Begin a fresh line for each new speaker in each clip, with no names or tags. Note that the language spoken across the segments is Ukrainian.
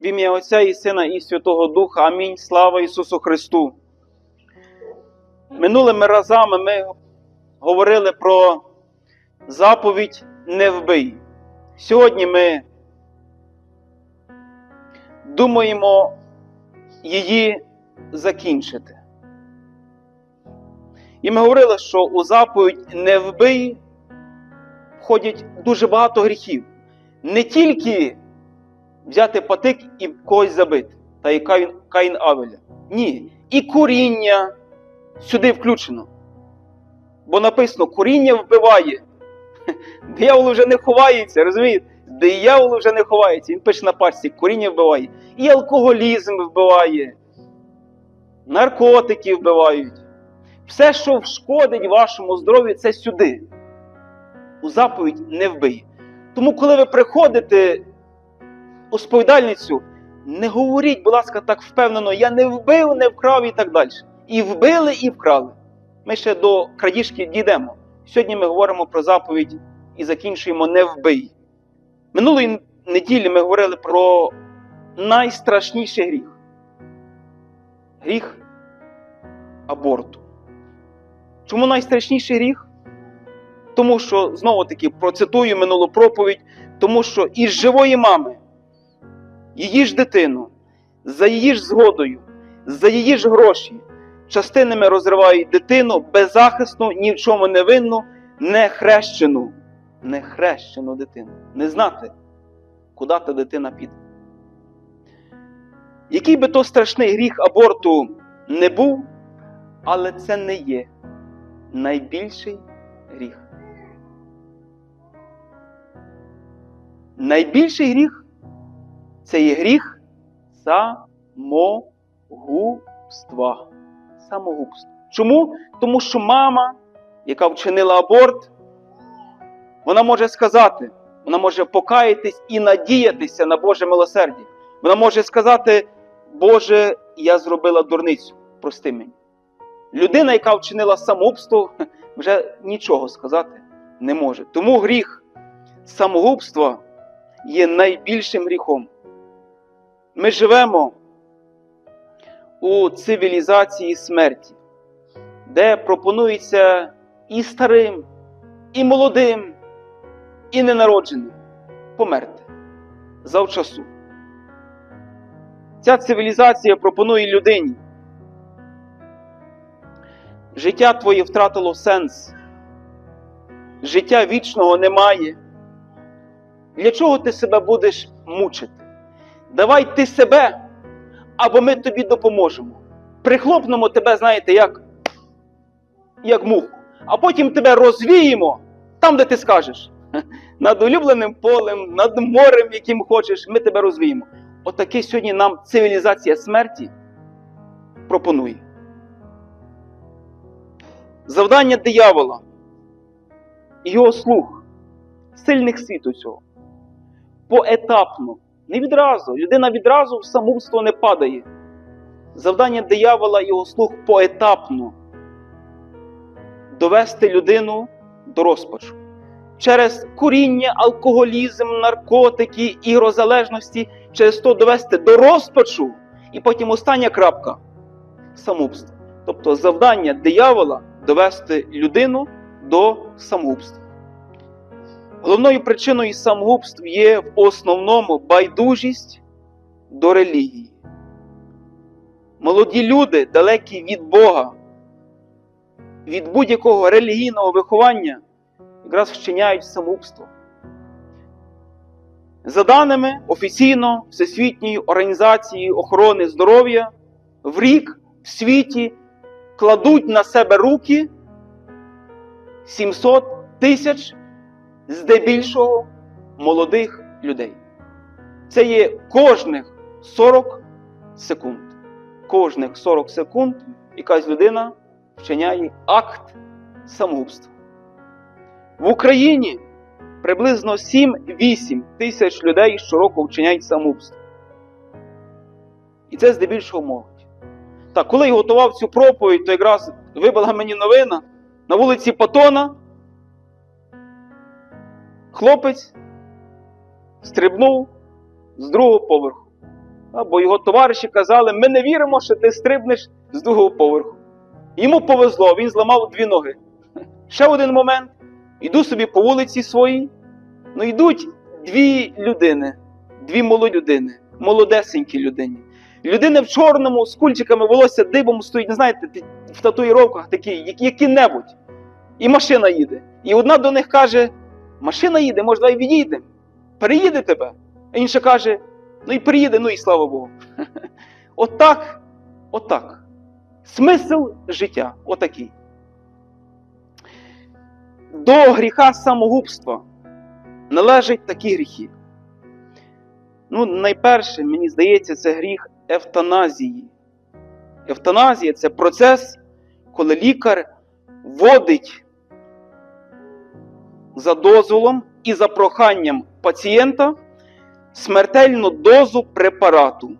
В ім'я Отця і Сина і Святого Духа. Амінь. Слава Ісусу Христу. Минулими разами ми говорили про заповідь не вбий. Сьогодні ми думаємо її закінчити. І ми говорили, що у заповідь не вбий входять дуже багато гріхів. Не тільки взяти патик і когось забити, та і Каїн, Каїн Авеля. Ні. І коріння сюди включено. Бо написано, коріння вбиває. Диявол вже не ховається, розумієте? Диявол вже не ховається. Він пише на пачці, коріння вбиває. І алкоголізм вбиває, наркотики вбивають. Все, що шкодить вашому здоров'ю, це сюди. У заповідь не вбий. Тому, коли ви приходите сповідальницю, не говоріть, будь ласка, так впевнено, я не вбив, не вкрав і так далі. І вбили, і вкрали. Ми ще до крадіжки дійдемо. Сьогодні ми говоримо про заповідь і закінчуємо не вбий. Минулої неділі ми говорили про найстрашніший гріх. Гріх аборту. Чому найстрашніший гріх? Тому що, знову таки, процитую минулу проповідь, тому що із живої мами, її ж дитину, за її ж згодою, за її ж гроші, частинами розривають дитину беззахисну, ні в чому не винну, не хрещену, не хрещену дитину. Не знати, куди та дитина піде. Який би то страшний гріх аборту не був, але це не є найбільший гріх. Найбільший гріх це є гріх самогубства. Самогубство. Чому? Тому що мама, яка вчинила аборт, вона може сказати, вона може покаятись і надіятися на Боже милосердя. Вона може сказати, Боже, я зробила дурницю, прости мені. Людина, яка вчинила самогубство, вже нічого сказати не може. Тому гріх самогубства є найбільшим гріхом. Ми живемо у цивілізації смерті, де пропонується і старим, і молодим, і ненародженим померти завчасу. Ця цивілізація пропонує людині. Життя твоє втратило сенс, життя вічного немає. Для чого ти себе будеш мучити? Давай ти себе, або ми тобі допоможемо. Прихлопнемо тебе, знаєте, як як муху, а потім тебе розвіємо там, де ти скажеш. Над улюбленим полем, над морем, яким хочеш, ми тебе розвіємо. Отаке сьогодні нам цивілізація смерті пропонує. Завдання диявола і його слуг, сильних світу цього поетапно. Не відразу. Людина відразу в самогубство не падає. Завдання диявола і його слуг поетапно довести людину до розпачу. Через куріння, алкоголізм, наркотики, ігрозалежності, через то довести до розпачу, і потім остання крапка самогубство. Тобто завдання диявола довести людину до самогубства. Головною причиною самогубств є в основному байдужість до релігії. Молоді люди, далекі від Бога, від будь-якого релігійного виховання, якраз вчиняють самогубство. За даними офіційно Всесвітньої організації охорони здоров'я, в рік в світі кладуть на себе руки 700 тисяч здебільшого молодих людей. Це є кожних 40 секунд. Кожних 40 секунд якась людина вчиняє акт самогубства. В Україні приблизно 7-8 тисяч людей щороку вчиняють самогубство. І це здебільшого молодь. Так, коли я готував цю проповідь, то якраз вибила мені новина на вулиці Патона. Хлопець стрибнув з другого поверху. Або його товариші казали, ми не віримо, що ти стрибнеш з другого поверху. Йому повезло, він зламав дві ноги. Ще один момент. Іду собі по вулиці своїй. Ну йдуть дві людини, дві молодюдини, молодесенькі людини. Людина в чорному з кульчиками волосся дибом стоїть, знаєте, в татуїровках такі, які- які-небудь. І машина їде. І одна до них каже: машина їде, може, давай відійдемо. Переїде тебе. А інша каже: ну і приїде, ну і слава Богу. Отак, отак. Смисл життя отакий. До гріха самогубства належать такі гріхи. Ну, найперше, мені здається, це гріх евтаназії. Евтаназія це процес, коли лікар вводить дозволом і за проханням пацієнта смертельну дозу препарату.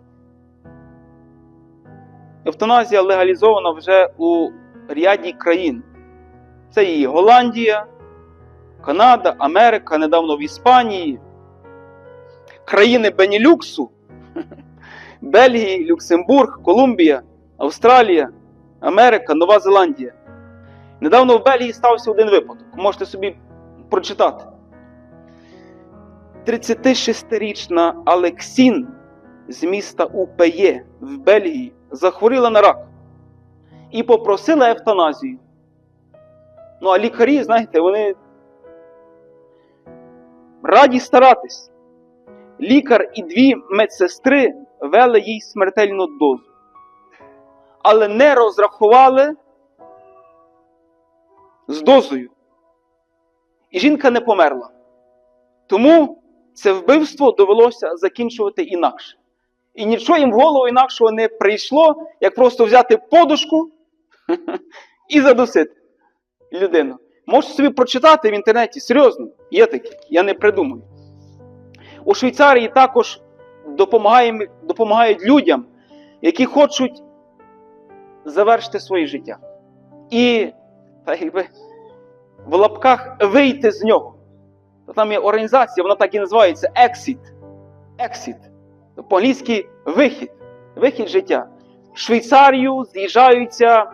Евтаназія легалізована вже у ряді країн. Це і Голландія, Канада, Америка, недавно в Іспанії, країни Бенілюксу, Бельгії, Люксембург, Колумбія, Австралія, Америка, Нова Зеландія. Недавно в Бельгії стався один випадок. Можете собі прочитати. 36-річна Алексін з міста Упеє в Бельгії захворіла на рак і попросила евтаназію. Ну, а лікарі, знаєте, вони раді старатись. Лікар і дві медсестри вели їй смертельну дозу, але не розрахували з дозою. І жінка не померла. Тому це вбивство довелося закінчувати інакше. І нічого їм в голову інакшого не прийшло, як просто взяти подушку і задусити людину. Можете собі прочитати в інтернеті, серйозно, є такі, я не придумаю. У Швейцарії також допомагають людям, які хочуть завершити своє життя. І так якби, в лапках вийти з нього. Там є організація, вона так і називається Exit. Exit. По-англійськи вихід. Вихід життя. В Швейцарію з'їжджаються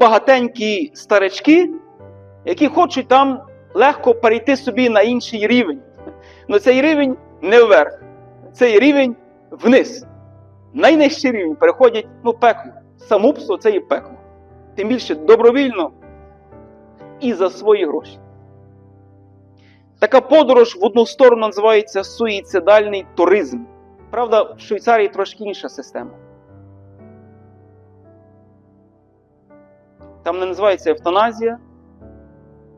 багатенькі старечки, які хочуть там легко перейти собі на інший рівень. Ну цей рівень не вверх, цей рівень вниз. Найнижчий рівень переходять ну, пекло. Самопство це є пекло. Тим більше добровільно і за свої гроші. Така подорож в одну сторону називається суїцидальний туризм. Правда, в Швейцарії трошки інша система. Там не називається евтаназія,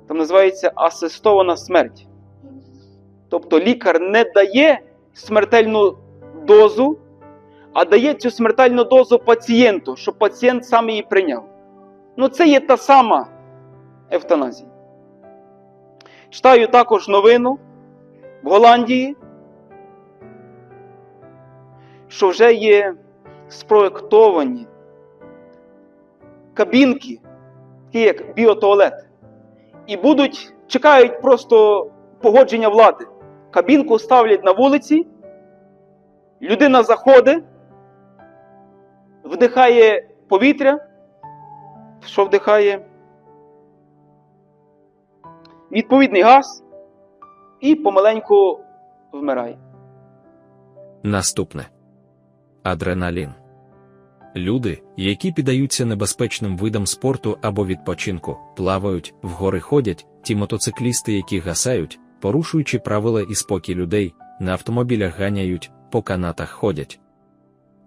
там називається асистована смерть. Тобто лікар не дає смертельну дозу, а дає цю смертельну дозу пацієнту, щоб пацієнт сам її прийняв. Ну, це є та сама евтаназія. Читаю також новину в Голландії, що вже є спроєктовані кабінки, такі як біотуалет, і будуть, чекають просто погодження влади. Кабінку ставлять на вулиці, людина заходить, вдихає повітря, що вдихає відповідний газ і помаленьку вмирає.
Наступне адреналін. Люди, які піддаються небезпечним видам спорту або відпочинку, плавають, вгори ходять, ті мотоциклісти, які гасають, порушуючи правила і спокій людей, на автомобілях ганяють, по канатах ходять.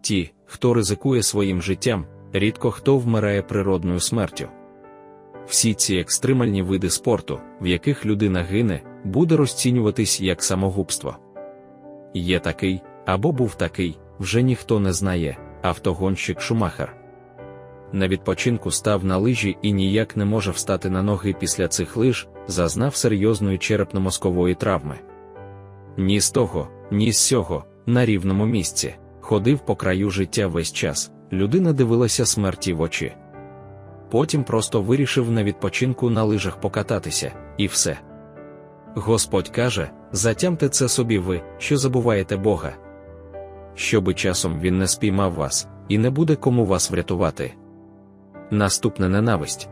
Ті, хто ризикує своїм життям, рідко хто вмирає природною смертю. Всі ці екстремальні види спорту, в яких людина гине, буде розцінюватись як самогубство. Є такий, або був такий, вже ніхто не знає, автогонщик Шумахер. На відпочинку став на лижі і ніяк не може встати на ноги після цих лиж, зазнав серйозної черепно-мозкової травми. Ні з того, ні з сього, на рівному місці, ходив по краю життя весь час, людина дивилася смерті в очі. Потім просто вирішив на відпочинку на лижах покататися, і все. Господь каже: затямте це собі ви, що забуваєте Бога. Щоби часом він не спіймав вас, і не буде кому вас врятувати. Наступне ненависть.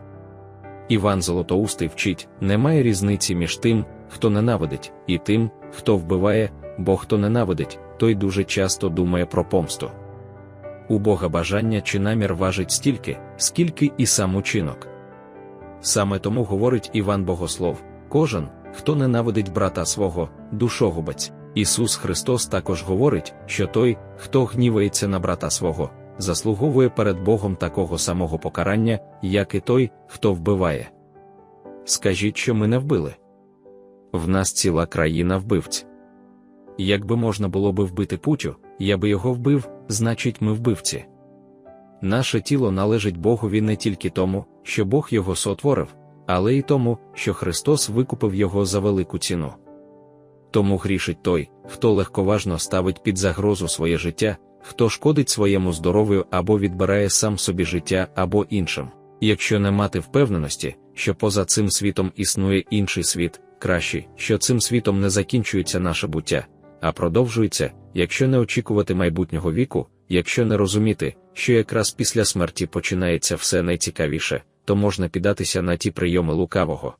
Іван Золотоустий вчить: немає різниці між тим, хто ненавидить, і тим, хто вбиває, бо хто ненавидить, той дуже часто думає про помсту. У Бога бажання чи намір важить стільки, скільки і сам учинок. Саме тому говорить Іван Богослов: кожен, хто ненавидить брата свого, душогубець. Ісус Христос також говорить, що той, хто гнівається на брата свого, заслуговує перед Богом такого самого покарання, як і той, хто вбиває. Скажіть, що ми не вбили. В нас ціла країна вбивць. Якби можна було би вбити путю, я би його вбив, значить, ми вбивці. Наше тіло належить Богові не тільки тому, що Бог його сотворив, але й тому, що Христос викупив його за велику ціну. Тому грішить той, хто легковажно ставить під загрозу своє життя, хто шкодить своєму здоров'ю або відбирає сам собі життя або іншим. Якщо не мати впевненості, що поза цим світом існує інший світ, кращий, що цим світом не закінчується наше буття, а продовжується, якщо не очікувати майбутнього віку, якщо не розуміти, що якраз після смерті починається все найцікавіше, то можна піддатися на ті прийоми лукавого,